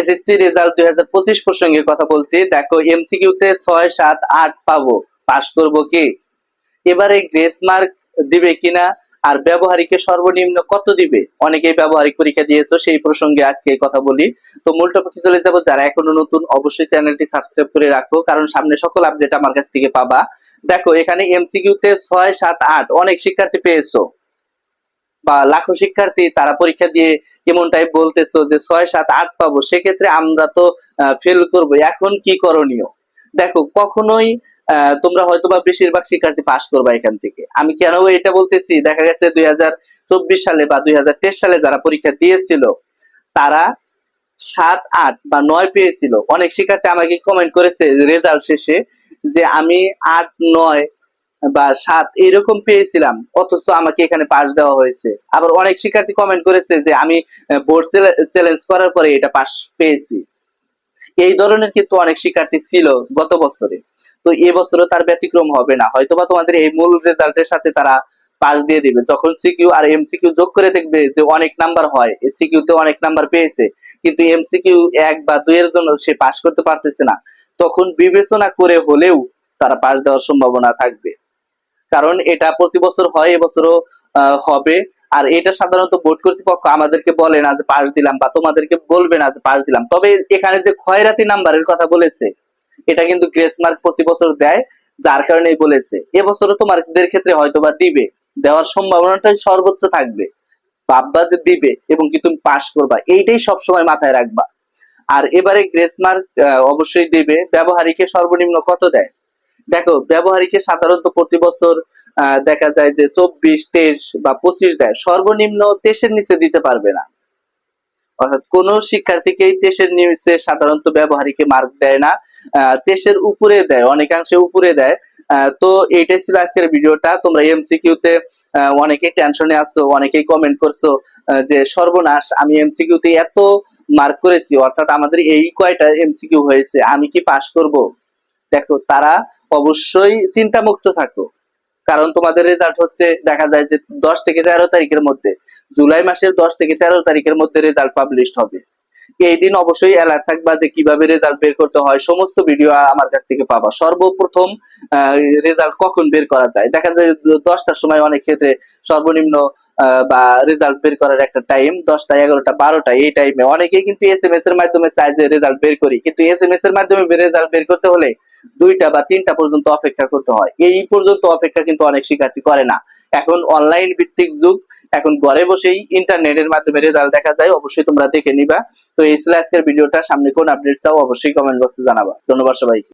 SSC result দুই হাজার পঁচিশ প্রসঙ্গে কথা বলছি। দেখো এমসিকিউ তে ছয়, সাত, আট পাবো। পাশ করব কি? এবারে গ্রেস মার্ক দিবে কিনা? আর ব্যবহারিকে সর্বনিম্ন কত দিবে? অনেকেই ব্যবহারিক পরীক্ষা দিয়েছ, সেই প্রসঙ্গে আজকে কথা বলি। তো মূল টপিকে চলে যাব। যারা এখনও নতুন, অবশ্যই চ্যানেলটি সাবস্ক্রাইব করে রাখো, কারণ সামনে সকল আপডেট আমার কাছ থেকে পাবা। দেখো, এখানে এমসিকিউ তে ছয়, সাত, আট অনেক শিক্ষার্থী পেয়েছ। বা লাখো শিক্ষার্থী তারা পরীক্ষা দিয়ে এমনটাই বলতেছো যে ছয়, সাত, আট পাবো, সেক্ষেত্রে আমরা তো ফেল করব। এখন কি করণীয়? দেখো, কখনোই তোমরা হয়তো বা বেশিরভাগ শিক্ষার্থী পাশ করবা এখান থেকে। আমি কেন এটা বলতেছি? দেখা গেছে দুই হাজার চব্বিশ সালে বা দুই হাজার তেইশ সালে যারা পরীক্ষা দিয়েছিল, তারা সাত, আট বা নয় পেয়েছিল। অনেক শিক্ষার্থী আমাকে কমেন্ট করেছে রেজাল্ট শেষে যে আমি আট, নয় বা সাত এরকম পেয়েছিলাম, অথচ আমাকে এখানে পাস দেওয়া হয়েছে। আবার অনেক শিক্ষার্থী কমেন্ট করেছে যে, আমি বোর্ড চ্যালেঞ্জ করার পরে এটা পাস পেয়েছি। এই ধরনের কিন্তু অনেক শিক্ষার্থী ছিল গত বছরে। তো এবছরও তার ব্যতিক্রম হবে না। হয়তোবা তোমাদের এই মূল রেজাল্টের সাথে তারা পাস দিয়ে দিবে। যখন সিকিউ আর এমসিকিউ যোগ করে দেখবে যে অনেক নাম্বার হয় সিকিউ তে অনেক নাম্বার পেয়েছে, কিন্তু এমসিকিউ এক বা দুই এর জন্য সে পাস করতে পারতেছে না। তখন বিবেচনা করে হলেও তারা পাস দেওয়ার সম্ভাবনা থাকবে। কারণ এটা প্রতি বছর হয়, এবছরও হবে। আর এটা সাধারণত বোর্ড কর্তৃপক্ষ আমাদেরকে বলে না যে পাস দিলাম বা তোমাদেরকে বলবে না যে পাস দিলাম। তবে এখানে যে খয়রাতি নাম্বারের কথা বলেছে, এটা কিন্তু গ্রেস মার্ক প্রতি বছর দেয়, যার কারণেই বলেছে। এবছরও তোমাদের ক্ষেত্রে হয়তো বা দিবে। দেওয়ার সম্ভাবনাটাই সর্বোচ্চ থাকবে। ভাববা যে দিবে এবং কি তুমি পাশ করবা, এইটাই সবসময় মাথায় রাখবা। আর এবারে গ্রেস মার্ক অবশ্যই দিবে। ব্যবহারিকে সর্বনিম্ন কত দেয়? দেখো ব্যবহারিকে সাধারণত প্রতি বছর দেখা যায় যে চব্বিশ তেইশ বা পঁচিশ দেয়। সর্বনিম্ন তেইশের নিচে দিতে পারবে না। অর্থাৎ কোন শিক্ষার্থীকেই তেইশের নিচে সাধারণত ব্যবহারিকে মার্ক দেয় না। তেইশের উপরে দেয় অনেকাংশে উপরে দেয়। তো এইটাই ছিল আজকের ভিডিওটা। তোমরা এমসিকিউ তে আহ, অনেকেই টেনশনে আছো অনেকেই কমেন্ট করছ যে সর্বনাশ আমি এমসিকিউ তে এত মার্ক করেছি। অর্থাৎ আমাদের এই কয়টা এমসিকিউ হয়েছে আমি কি পাশ করব? দেখো তারা অবশ্যই চিন্তামুক্ত থাকো। কারণ তোমাদের রেজাল্ট হচ্ছে, দেখা যায় যে দশ থেকে তেরো তারিখের মধ্যে। জুলাই মাসের দশ থেকে তেরো তারিখের মধ্যে রেজাল্ট পাবলিশ হবে। এই দিন অবশ্যই অ্যালার্ট থাকবা যে কীভাবে রেজাল্ট বের করতে হয়, সমস্ত ভিডিও আমার কাছ থেকে পাবা। সর্বপ্রথম রেজাল্ট কখন বের করা যায়? দেখা যায় দশটার সময় অনেক ক্ষেত্রে সর্বনিম্ন বা রেজাল্ট বের করার একটা টাইম দশটা এগারোটা বারোটা এই টাইমে অনেকেই কিন্তু এস এম এস এর মাধ্যমে চায় যে রেজাল্ট বের করি। কিন্তু এস এম এস এর মাধ্যমে রেজাল্ট বের করতে হলে দুইটা বা তিনটা পর্যন্ত অপেক্ষা করতে হয়। এই পর্যন্ত অপেক্ষা কিন্তু অনেক শিক্ষার্থী করে না। এখন অনলাইন ভিত্তিক যুগ এখন ঘরে বসেই ইন্টারনেটের মাধ্যমে রেজাল্ট দেখা যায়, অবশ্যই তোমরা দেখে নিবা। তো এই ছিল আজকের ভিডিওটা, সামনে কোন আপডেট চাও অবশ্যই কমেন্ট বক্সে জানাবা। ধন্যবাদ সবাইকে।